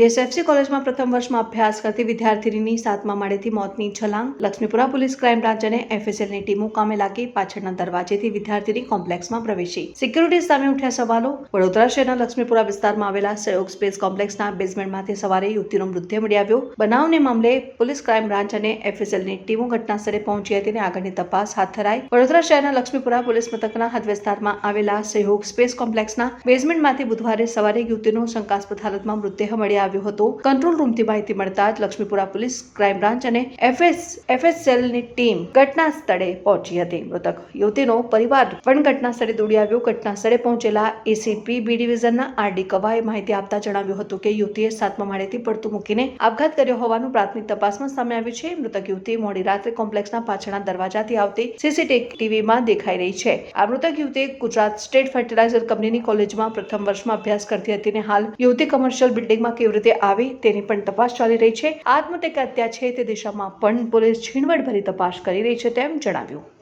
જેએસએફસી કોલેજમાં પ્રથમ વર્ષમાં અભ્યાસ કરતી વિદ્યાર્થીની સાતમા માળેથી મોતની છલાંગ લક્ષ્મીપુરા પોલીસ ક્રાઇમ બ્રાન્ચ અને એફએસએલની ટીમો કામે લાગી પાછળના દરવાજેથી વિદ્યાર્થીની કોમ્પ્લેક્સમાં પ્રવેશી. સિક્યુરિટી સામે ઉઠ્યા સવાલો. વડોદરા શહેરના લક્ષ્મીપુરા વિસ્તારમાં આવેલા સહયોગ સ્પેસ કોમ્પ્લેક્સના બેઝમેન્ટમાંથી સવારે યુવતીનો મૃતદેહ મળી આવ્યો. બનાવને મામલે પોલીસ ક્રાઇમ બ્રાન્ચ અને એફએસએલની ટીમો ઘટનાસ્થળે પહોંચી હતી અને આગળની તપાસ હાથ ધરાઈ. વડોદરા શહેરના લક્ષ્મીપુરા પોલીસ મથકના હદ વિસ્તારમાં આવેલા સહયોગ સ્પેસ કોમ્પ્લેક્સના બેઝમેન્ટમાંથી બુધવારે સવારે યુવતીનો શંકાસ્પદ હાલતમાં મૃતદેહ મળી આવ્યો. હતો. કંટ્રોલ રૂમથી માહિતી મળતા જ લક્ષ્મીપુરા પોલીસ ક્રાઇમ બ્રાન્ચ અને એફએસ, એફએસએલની ટીમ ઘટના સ્થળે પહોંચી હતી. મૃતક યુવતીનો પરિવાર પણ ઘટના સ્થળે દોડી આવ્યો. ઘટના સ્થળે પહોંચેલા એસીપી બી ડિવિઝનના આરડી કવાએ માહિતી આપતા જણાવ્યું હતું કે યુવતીએ સાતમા માળેથી પડતું મૂકીને આપઘાત કર્યો હોવાનું પ્રાથમિક તપાસમાં સામે આવ્યું છે. મૃતક યુવતી મોડી રાત્રે કોમ્પ્લેક્સના પાછળના દરવાજાથી આવતી સીસીટીવીમાં દેખાઈ રહી છે. આ મૃતક યુવતી ગુજરાત સ્ટેટ ફર્ટિલાઇઝર કંપનીની કોલેજમાં પ્રથમ વર્ષમાં અભ્યાસ કરતી હતી અને હાલ યુવતી કમર્શિયલ બિલ્ડિંગમાં કેવી રીતે આવી તેની પણ તપાસ ચાલી રહી છે. આત્મહત્યા છે તે દિશામાં પણ પોલીસ ઝીણવટભરી તપાસ કરી રહી છે તેમ જણાવ્યું.